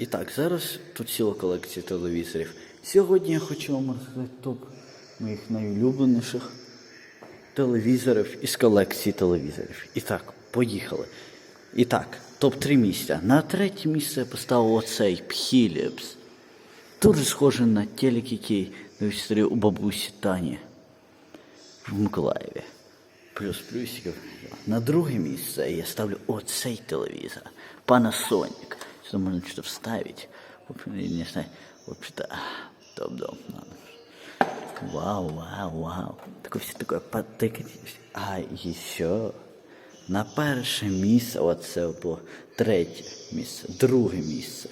І так, зараз тут ціла колекція телевізорів. Сьогодні я хочу вам розказати топ моїх найулюбленіших телевізорів із колекції телевізорів. І так, поїхали. І так, топ-3 місця. На третє місце я поставив оцей Philips. Дуже схожий на телек, який дивився у бабусі Тані в Миколаєві. Плюс плюсиків. На друге місце я ставлю оцей телевізор. Panasonic. Сюда можно что-то вставить. В общем, я не знаю. Вообще-то, топ-доп. Надо. Вау, вау, вау. Такое все такое потыкать. А еще на перше місце, оце було третє місце, друге місце.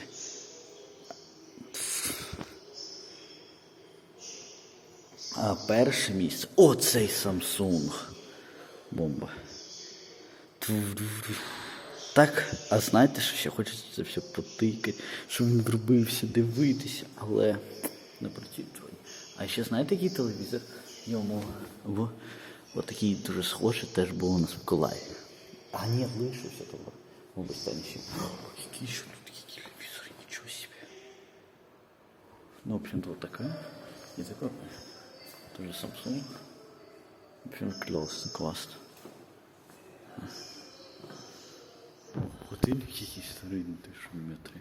А перше місце оцей Samsung. Бомба. Так, а знаєте, що ще хочеться це все потикати, що він зробився, дивитися, але не працює. А ще знаєте, який телевізор? Йому в от такий дуже схожий теж був у нас в Миколаєві. А ні, лишився того. Мабуть, там. Який ще тут такий телевізор, нічого собі. Ну, в общем-то, вот такая. И такой. Тоже Samsung. В общем, классно, классно. Якийсь старий, ти що метри.